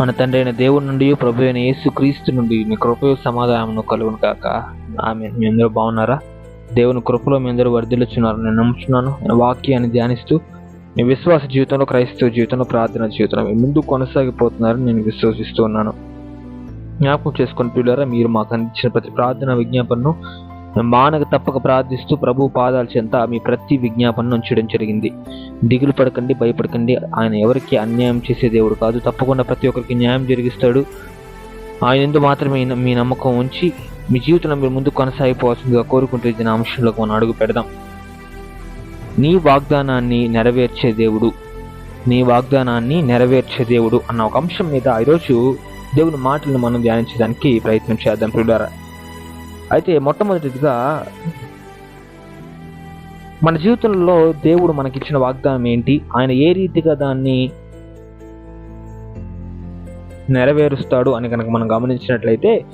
మన తండ్రి అయిన దేవుడి నుండి ప్రభు అయిన యేసు క్రీస్తు నుండి మీ కృపయు సమాధానమును కలుగును కాక ఆమె మీ అందరూ బాగున్నారా? దేవుని కృపలో మీ అందరూ వర్ధిల్లుచున్నారు. నేను నమ్ముచున్నాను. వాక్యాన్ని ధ్యానిస్తూ మీ విశ్వాస జీవితంలో క్రైస్తవ జీవితంలో ప్రార్థన జీవితంలో మీ ముందు కొనసాగిపోతున్నారని నేను విశ్వసిస్తూ ఉన్నాను. జ్ఞాపకం చేసుకుని పిల్లరా మీరు మాకు అందించిన ప్రతి ప్రార్థన విజ్ఞాపనను మానక తప్పక ప్రార్థిస్తూ ప్రభు పాదాల చెంత మీ ప్రతి విజ్ఞాపనను ఉంచడం జరిగింది. దిగులు పడకండి భయపడకండి. ఆయన ఎవరికి అన్యాయం చేసే దేవుడు కాదు. తప్పకుండా ప్రతి ఒక్కరికి న్యాయం జరిగిస్తాడు. ఆయన ఎందు మాత్రమే మీ నమ్మకం ఉంచి మీ జీవితంలో మీరు ముందు కొనసాగిపోవాల్సిందిగా కోరుకుంటూ ఇది నా అంశంలోకి మనం అడుగు పెడదాం. నీ వాగ్దానాన్ని నెరవేర్చే దేవుడు నీ వాగ్దానాన్ని నెరవేర్చే దేవుడు అన్న ఒక అంశం మీద ఈరోజు దేవుని మాటలను మనం ధ్యానించడానికి ప్రయత్నం చేద్దాం పిల్లారా అయితే మొట్టమొదటిదిగా మన జీవితంలో దేవుడు మనకిచ్చిన వాగ్దానం ఏంటి? ఆయన ఏ రీతిగా దాన్ని నెరవేరుస్తాడు అని కనుక మనం గమనించినట్లయితే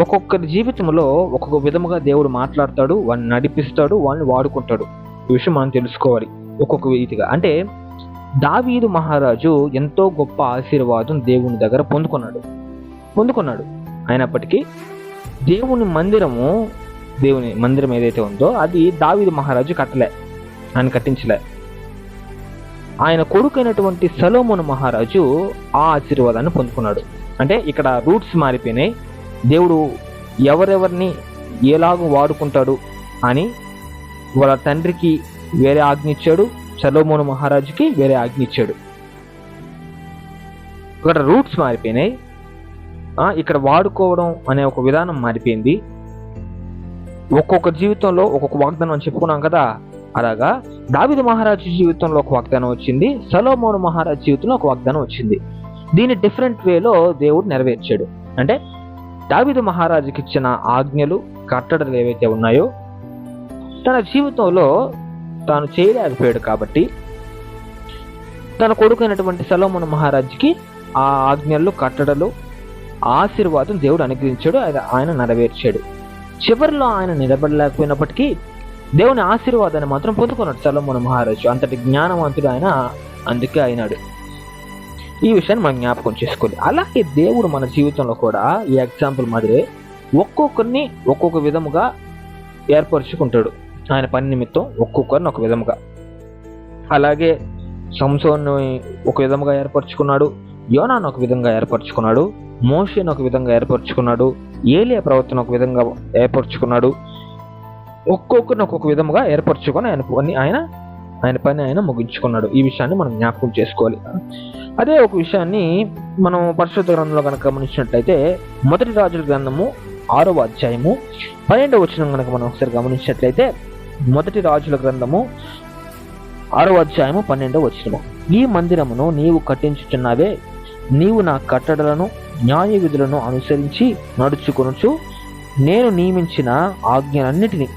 ఒక్కొక్కరి జీవితంలో ఒక్కొక్క విధముగా దేవుడు మాట్లాడతాడు వాడిని నడిపిస్తాడు వాళ్ళని వాడుకుంటాడు. ఈ విషయం మనం తెలుసుకోవాలి ఒక్కొక్క రీతిగా. అంటే దావీదు మహారాజు ఎంతో గొప్ప ఆశీర్వాదం దేవుని దగ్గర పొందుకున్నాడు. పొందుకున్నాడు. అయినప్పటికీ దేవుని మందిరము దేవుని మందిరం ఏదైతే ఉందో అది దావిది మహారాజు కట్టలే. ఆయన కట్టించలే. ఆయన కొడుకైనటువంటి సలోమోను మహారాజు ఆ ఆశీర్వాదాన్ని పొందుకున్నాడు. అంటే ఇక్కడ రూట్స్ మారిపోయినాయి. దేవుడు ఎవరెవరిని ఎలాగో వాడుకుంటాడు అని వాళ్ళ తండ్రికి వేరే ఆజ్ఞ ఇచ్చాడు. సలోమోను మహారాజుకి వేరే ఆజ్ఞ ఇచ్చాడు. ఇక్కడ రూట్స్ మారిపోయినాయి. ఇక్కడ వాడుకోవడం అనే ఒక విధానం మారిపోయింది. ఒక్కొక్క జీవితంలో ఒక్కొక్క వాగ్దానం అని చెప్పుకున్నాం కదా? అలాగా? దావిద మహారాజు జీవితంలో ఒక వాగ్దానం వచ్చింది. సలోమోను మహారాజు జీవితంలో ఒక వాగ్దానం వచ్చింది. దీన్ని డిఫరెంట్ వేలో దేవుడు నెరవేర్చాడు. అంటే దావిద మహారాజుకి ఇచ్చిన ఆజ్ఞలు కట్టడలు ఏవైతే ఉన్నాయో తన జీవితంలో తాను చేయలేకపోయాడు కాబట్టి తన కొడుకైనటువంటి సలోమోను మహారాజుకి ఆ ఆజ్ఞలు కట్టడలు ఆశీర్వాదం దేవుడు అనుగ్రహించాడు ఆయన నెరవేర్చాడు. చివరిలో ఆయన నిలబడలేకపోయినప్పటికీ దేవుని ఆశీర్వాదాన్ని మాత్రం పొందుకున్నాడు సలమోన మహారాజు. అంతటి జ్ఞానవంతుడు ఆయన అందుకే అయినాడు. ఈ విషయాన్ని మనం జ్ఞాపకం చేసుకోవాలి. అలాగే దేవుడు మన జీవితంలో కూడా ఈ ఎగ్జాంపుల్ మాదిరే ఒక్కొక్కరిని ఒక్కొక్క విధముగా ఏర్పరచుకుంటాడు. ఆయన పని నిమిత్తం ఒక్కొక్కరిని ఒక విధముగా. అలాగే సంసోన్ని ఒక విధముగా ఏర్పరచుకున్నాడు. యోనాను ఒక విధంగా ఏర్పరచుకున్నాడు మోషేను ఒక విధంగా ఏర్పరచుకున్నాడు ఏలియా ప్రవర్తన ఒక విధంగా ఏర్పరచుకున్నాడు. ఒక్కొక్కరిని ఒక్కొక్క విధముగా ఏర్పరచుకొని ఆయన పని ఆయన ఆయన పని ఆయన ముగించుకున్నాడు. ఈ విషయాన్ని మనం జ్ఞాపకం చేసుకోవాలి. అదే ఒక విషయాన్ని మనం పరిశుద్ధ గ్రంథంలో కనుక గమనించినట్లయితే మొదటి రాజుల గ్రంథము ఆరవ అధ్యాయము పన్నెండవ వచనం కనుక మనం ఒకసారి గమనించినట్లయితే మొదటి రాజుల గ్రంథము ఆరవ అధ్యాయము పన్నెండవ వచనము. ఈ మందిరమును నీవు కట్టించుచున్నావే నీవు నా కట్టడలను న్యాయ విధులను అనుసరించి నడుచుకొనుచు నేను నియమించిన ఆజ్ఞలన్నిటినీ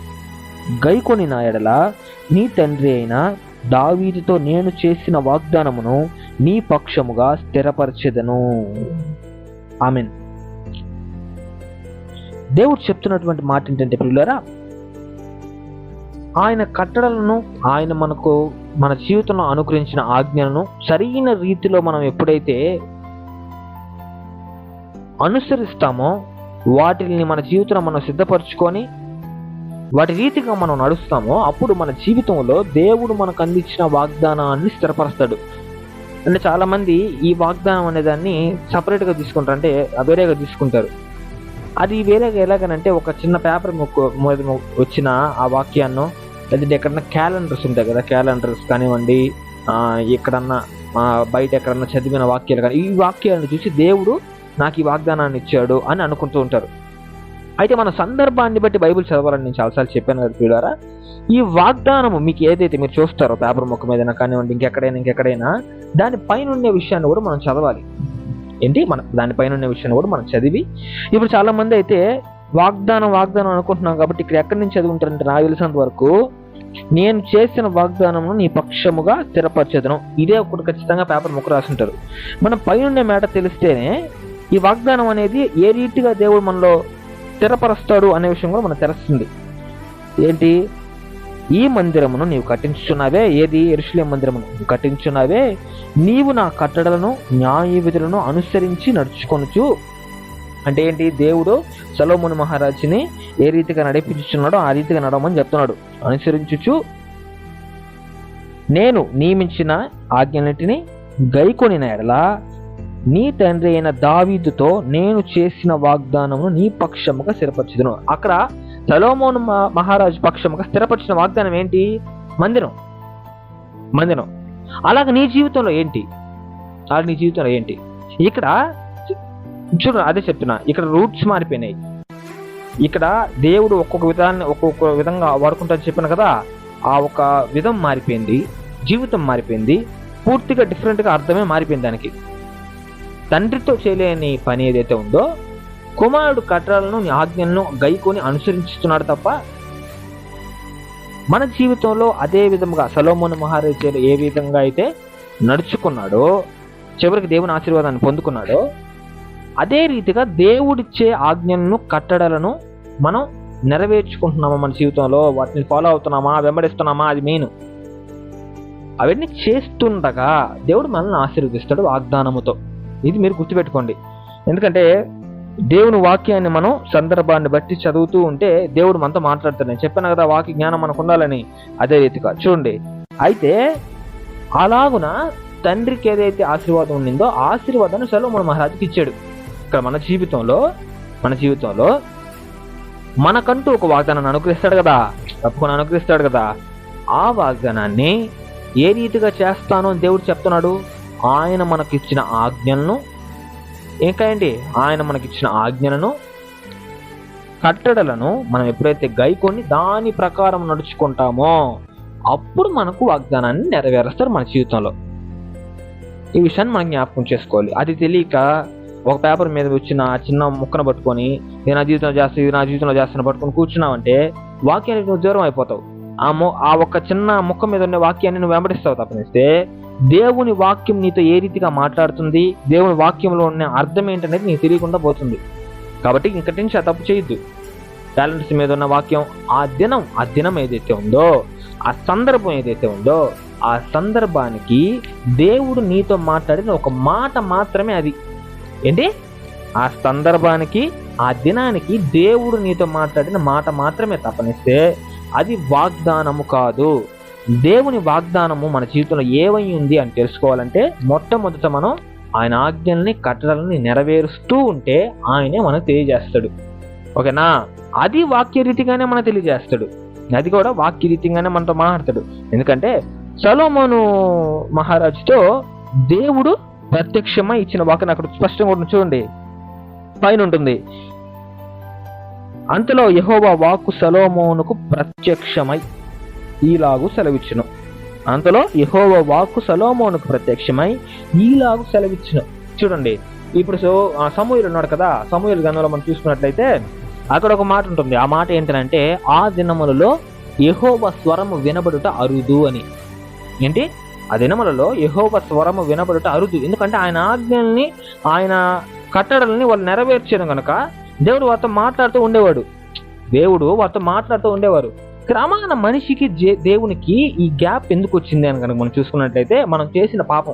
గైకొని నా ఎడల నీ తండ్రి అయిన దావీదుతో నేను చేసిన వాగ్దానమును నీ పక్షముగా స్థిరపరచెదను. ఆమెన్. దేవుడు చెప్తున్నటువంటి మాట ఏంటంటే పిల్లరా ఆయన కట్టడలను ఆయన మనకు మన జీవితంలో అనుగ్రహించిన ఆజ్ఞలను సరైన రీతిలో మనం ఎప్పుడైతే అనుసరిస్తామో వాటిని మన జీవితంలో మనం సిద్ధపరచుకొని వాటి రీతిగా మనం నడుస్తామో అప్పుడు మన జీవితంలో దేవుడు మనకు అందించిన వాగ్దానాన్ని స్థిరపరుస్తాడు. అంటే చాలామంది ఈ వాగ్దానం అనే దాన్ని తీసుకుంటారు అంటే వేరేగా తీసుకుంటారు. అది వేరేగా ఎలాగనంటే ఒక చిన్న పేపర్ వచ్చిన ఆ వాక్యాన్ని లేదంటే ఎక్కడన్నా క్యాలెండర్స్ ఉంటాయి కదా క్యాలెండర్స్ కానివ్వండి ఎక్కడన్నా బయట ఎక్కడన్నా చదివిన వాక్యాలు కానీ ఈ వాక్యాలను చూసి దేవుడు నాకు ఈ వాగ్దానాన్ని ఇచ్చాడు అని అనుకుంటూ ఉంటారు. అయితే మన సందర్భాన్ని బట్టి బైబిల్ చదవాలని నేను చాలాసార్లు చెప్పాను కదా చూడారా ఈ వాగ్దానము మీకు ఏదైతే మీరు చూస్తారో పేపర్ ముక్క మీద కానివ్వండి ఇంకెక్కడైనా ఇంకెక్కడైనా దాని పైన ఉన్న విషయాన్ని కూడా మనం చదవాలి. ఏంటి? మన దానిపైన ఉన్న విషయాన్ని కూడా మనం చదివి ఇప్పుడు చాలా మంది అయితే వాగ్దానం వాగ్దానం అనుకుంటున్నాం కాబట్టి ఇక్కడ ఎక్కడి నుంచి చదువుంటారంటే నాకు తెలిసినంత వరకు నేను చేసిన వాగ్దానమును నీ పక్షముగా స్థిరపరచదను. ఇదే ఒకటి ఖచ్చితంగా పేపర్ ముక్క రాసుంటారు మనం పైన మేట తెలిస్తేనే ఈ వాగ్దానం అనేది ఏ రీతిగా దేవుడు మనలో స్థిరపరుస్తాడు అనే విషయం కూడా మనకు తెలుస్తుంది. ఏంటి? ఈ మందిరమును నీవు కట్టించుచున్నావే. ఏది? ఎరుషులే మందిరమును నీవు కట్టించున్నావే నీవు నా కట్టడలను న్యాయ విధులను అనుసరించి నడుచుకొనుచు. అంటే ఏంటి? దేవుడు సలోముని మహారాజుని ఏ రీతిగా నడిపించుచున్నాడో ఆ రీతిగా నడవమని చెప్తున్నాడు. అనుసరించుచు. నేను నియమించిన ఆజ్ఞలన్నిటిని గైకొని ఎడల నీ తండ్రి అయిన దావీదుతో నేను చేసిన వాగ్దానమును నీ పక్షముగా స్థిరపరచుదును. అక్కడ సలోమోను మహారాజు పక్షముగా స్థిరపరిచిన వాగ్దానం ఏంటి? మందిరం. మందిరం. అలాగే నీ జీవితంలో ఏంటి? అలాగే నీ జీవితంలో ఏంటి? ఇక్కడ చూడు అదే చెప్తున్నా. ఇక్కడ రూట్స్ మారిపోయినాయి. ఇక్కడ దేవుడు ఒక్కొక్క విధాన్ని ఒక్కొక్క విధంగా వాడుకుంటారని చెప్పాను కదా ఆ ఒక విధం మారిపోయింది జీవితం మారిపోయింది పూర్తిగా డిఫరెంట్గా అర్థమే మారిపోయింది దానికి. తండ్రితో చేయలేని పని ఏదైతే ఉందో కుమారుడు కట్టడాలను ఆజ్ఞలను గైకొని అనుసరించుతున్నాడు తప్ప మన జీవితంలో అదే విధంగా సలోమోను మహారాజు ఏ విధంగా అయితే నడుచుకున్నాడో చివరికి దేవుని ఆశీర్వాదాన్ని పొందుకున్నాడో అదే రీతిగా దేవుడిచ్చే ఆజ్ఞలను కట్టడలను మనం నెరవేర్చుకుంటున్నామా మన జీవితంలో? వాటిని ఫాలో అవుతున్నామా? వెంబడిస్తున్నామా? అది మెయిన్ అవన్నీ చేస్తుండగా దేవుడు మనల్ని ఆశీర్వదిస్తాడు వాగ్దానముతో. ఇది మీరు గుర్తుపెట్టుకోండి. ఎందుకంటే దేవుని వాక్యాన్ని మనం సందర్భాన్ని బట్టి చదువుతూ ఉంటే దేవుడు మనతో మాట్లాడతాడు నేను చెప్పాను కదా వాక్య జ్ఞానం మనకు ఉండాలని. అదే రీతిగా చూడండి. అయితే అలాగున తండ్రికి ఏదైతే ఆశీర్వాదం ఉండిందో ఆశీర్వాదాన్ని సెలవు మన మహారాజుకి ఇచ్చాడు. ఇక్కడ మన జీవితంలో మన జీవితంలో మనకంటూ ఒక వాగ్దానాన్ని అనుగ్రహిస్తాడు కదా. తప్పకుండా అనుగ్రహిస్తాడు కదా. ఆ వాగ్దానాన్ని ఏ రీతిగా చేస్తానో అని దేవుడు చెప్తున్నాడు? ఆయన మనకిచ్చిన ఆజ్ఞలను ఇంకా ఏంటి? ఆయన మనకిచ్చిన ఆజ్ఞలను కట్టడలను మనం ఎప్పుడైతే గైకొని దాని ప్రకారం నడుచుకుంటామో అప్పుడు మనకు వాగ్దానాన్ని నెరవేరుస్తారు మన జీవితంలో. ఈ విషయాన్ని మనం జ్ఞాపకం చేసుకోవాలి. అది తెలియక ఒక పేపర్ మీద వచ్చిన చిన్న ముక్కను పట్టుకొని నేను నా జీవితంలో చేస్తా ఇది నా జీవితంలో చేస్తాను పట్టుకొని కూర్చున్నావంటే వాక్యానికి నువ్వు దూరం అయిపోతావు. ఆ మొ ఆ ఒక్క చిన్న ముక్క మీద ఉన్న వాక్యాన్ని నువ్వు వెంబడిస్తావు తప్పనిస్తే దేవుని వాక్యం నీతో ఏ రీతిగా మాట్లాడుతుంది? దేవుని వాక్యంలో ఉన్న అర్థం ఏంటనేది నీకు తెలియకుండా పోతుంది. కాబట్టి ఇంకటి నుంచి ఆ తప్పు చేయొద్దు. టాలెంట్స్ మీద ఉన్న వాక్యం ఆ దినం ఆ దినం ఏదైతే ఉందో ఆ సందర్భం ఏదైతే ఉందో ఆ సందర్భానికి దేవుడు నీతో మాట్లాడిన ఒక మాట మాత్రమే అది. ఏంటి? ఆ సందర్భానికి ఆ దినానికి దేవుడు నీతో మాట్లాడిన మాట మాత్రమే తప్పనిస్తే అది వాగ్దానము కాదు. దేవుని వాగ్దానము మన జీవితంలో ఏమై ఉంది అని తెలుసుకోవాలంటే మొట్టమొదట మనం ఆయన ఆజ్ఞల్ని కట్టడలని నెరవేరుస్తూ ఉంటే ఆయనే మనకు తెలియజేస్తాడు. ఓకేనా? అది వాక్య రీతిగానే మనకు తెలియజేస్తాడు. అది కూడా వాక్య రీతిగానే మనతో మాట్లాడతాడు. ఎందుకంటే సలోమోను మహారాజుతో దేవుడు ప్రత్యక్షమై ఇచ్చిన వాక్యం అక్కడ స్పష్టంగా చూడండి. పైన ఉంటుంది. అంతలో యహోవా వాక్కు సలోమోనుకు ప్రత్యక్షమై ఈలాగు సెలవిచ్చును. అంతలో యహోవ వాక్కు సలోమోనుకు ప్రత్యక్షమై ఈలాగు సెలవిచ్చును. చూడండి ఇప్పుడు సో సమూహులు ఉన్నాడు కదా సమూహుల గంధంలో మనం చూసుకున్నట్లయితే అక్కడ ఒక మాట ఉంటుంది. ఆ మాట ఏంటంటే ఆ దినములలో యహోవ స్వరము వినబడుట అరుదు అని. ఏంటి? ఆ దినములలో యహోవ స్వరము వినబడుట అరుదు. ఎందుకంటే ఆయన ఆజ్ఞల్ని ఆయన కట్టడల్ని వాళ్ళు నెరవేర్చారు కనుక దేవుడు వారితో మాట్లాడుతూ ఉండేవాడు. దేవుడు వారితో మాట్లాడుతూ ఉండేవారు. క్రమాన మనిషికి దేవునికి ఈ గ్యాప్ ఎందుకు వచ్చింది అని కనుక మనం చూసుకున్నట్లయితే మనం చేసిన పాపం.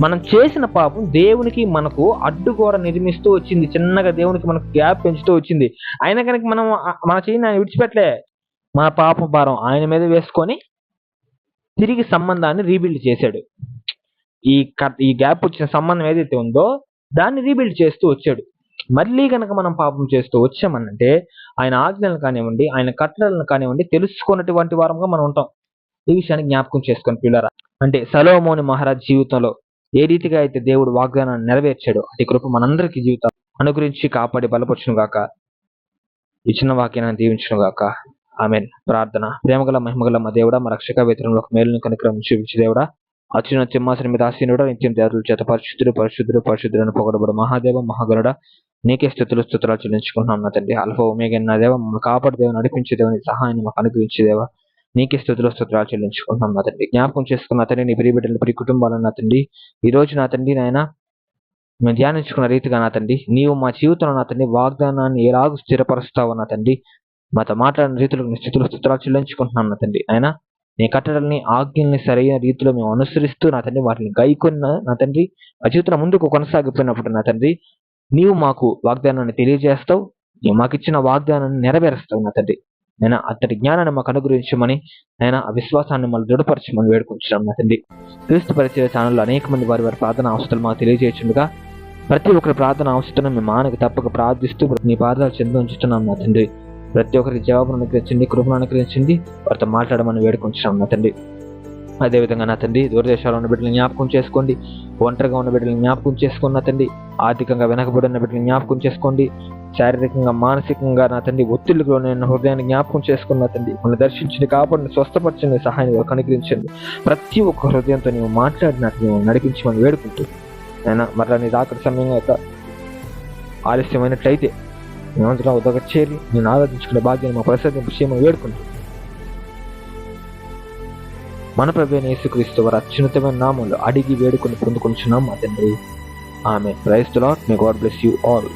మనం చేసిన పాపం దేవునికి మనకు అడ్డుగోడ నిర్మిస్తూ వచ్చింది. చిన్నగా దేవునికి మనకు గ్యాప్ పెంచుతూ వచ్చింది. అయినా కనుక మనం మన చేయని ఆయన విడిచిపెట్టలే. మన పాపం భారం ఆయన మీద వేసుకొని తిరిగి సంబంధాన్ని రీబిల్డ్ చేశాడు. ఈ కట్ ఈ గ్యాప్ వచ్చిన సంబంధం ఏదైతే ఉందో దాన్ని రీబిల్డ్ చేస్తూ వచ్చాడు. మళ్ళీ కనుక మనం పాపం చేస్తూ వచ్చామనంటే ఆయన ఆజ్ఞలను కానివ్వండి ఆయన కట్టడలను కానివ్వండి తెలుసుకున్నటువంటి వారంగా మనం ఉంటాం. ఈ విషయాన్ని జ్ఞాపకం చేసుకొని పిల్లరా అంటే సలోమోని మహారాజ్ జీవితంలో ఏ రీతిగా అయితే దేవుడు వాగ్దానాన్ని నెరవేర్చాడో అటు కృప మనందరికీ జీవితం అనుగురించి కాపాడి బలపరచును గాక. ఈ చిన్న వాక్యాన్ని దీవించును గాక. ఆమె ప్రార్థన. ప్రేమగల మహిమగల మా దేవుడా మా రక్షక వేతనంలో ఒక మేలును కనుక్రమం చూపించి దేవుడా. అచ్చిన సింహాసనం మీద ఆసీనుడు నిత్యం దేవతల చేత పరిశుద్ధుడు పరిశుద్ధుడు పరిశుద్ధులను పొగడబడు మహాదేవ మహాగరుడ నీకే స్థుతులు స్తోత్రాలు చెల్లించుకుంటున్నాం నా తండ్రి. అల్ఫా ఒమేగా దేవ మమ్మల్ని కాపాడు దేవ సహాయాన్ని మాకు అనుగ్రహించేదేవా నీకే స్థుతులు స్తోత్రాలు చెల్లించుకుంటున్నాం నా తండ్రి. జ్ఞాపకం చేసుకున్న తండ్రి నీ ప్రియ బిడ్డలు ప్రియ కుటుంబాలను నా తండ్రి. ఈ రోజు నా తండ్రి నాయన మేము ధ్యానించుకున్న రీతిగా నా తండ్రి నీవు మా జీవితంలో నా తండ్రి వాగ్దానాన్ని ఎలాగూ స్థిరపరుస్తావు నా తండ్రి. మాతో మాట్లాడిన రీతిలో నీ స్థితులు స్థితులు చెల్లించుకుంటున్నాను నా తండ్రి. ఆయన నీ కట్టడల్ని ఆజ్ఞల్ని సరైన రీతిలో మేము అనుసరిస్తూ నా తండ్రి వాటిని గైకొన్న నా తండ్రి ఆ జీవితం ముందుకు కొనసాగిపోయినప్పుడు నా తండ్రి నీవు మాకు వాగ్దానాన్ని తెలియజేస్తావు నీవు మాకు ఇచ్చిన వాగ్దానాన్ని నెరవేరుస్తావు నా తండ్రి. నేను అతడి జ్ఞానాన్ని మాకు అనుగ్రహించమని నేను ఆ విశ్వాసాన్ని మళ్ళీ దృఢపరచమని వేడుకుంటున్నాం నా తండ్రి. క్రీస్తు పరిచయ ఛానల్లో అనేక మంది వారి వారి ప్రార్థన అవసరాలు మాకు తెలియజేయచుండగా ప్రతి ఒక్కరి ప్రార్థన అవసరం మేము మానకు తప్పక ప్రార్థిస్తూ నీ పాదాలు చెంది ఉంచుతున్నాం నా తండ్రి. ప్రతి ఒక్కరికి జవాబును అనుగ్రహించండి కృపను అనుగ్రహించండి వారితో మాట్లాడమని వేడుకుంటున్నాం నా తండ్రి. అదేవిధంగా నా తండ్రి దూరదేశాల్లో ఉన్న బిడ్డలను జ్ఞాపకం చేసుకోండి. ఒంటరిగా ఉన్న బిడ్డలను జ్ఞాపకం చేసుకోండి నా తండ్రి ఆర్థికంగా వెనకబడి ఉన్న బిడ్డలను జ్ఞాపకం చేసుకోండి. శారీరకంగా మానసికంగా నా తండ్రి ఒత్తిడిలో నేను హృదయాన్ని జ్ఞాపకం చేసుకున్న తండ్రి మన దర్శించండి కాపాడిని స్వస్థపరచండి సహాయం వారికి అనుగ్రహించండి ప్రతి ఒక్క హృదయంతో నీవు మాట్లాడినట్టు నీవు నడిపించమని వేడుకుంటూ అయినా మరలా నీ రాకడ సమయం యొక్క ఆలస్యమైనట్లయితే మేమంతలో ఉదక చేరి నేను ఆరాధించుకునే భాగ్యాన్ని మా ప్రసాదింపు చేయమని వేడుకుంటూ మన ప్రభు యేసుక్రీస్తు వారి అత్యున్నతమైన నామంలో అడిగి వేడుకొని పొందుకుంటున్నాం మా తండ్రి. ఆమె praise lord may God bless you all.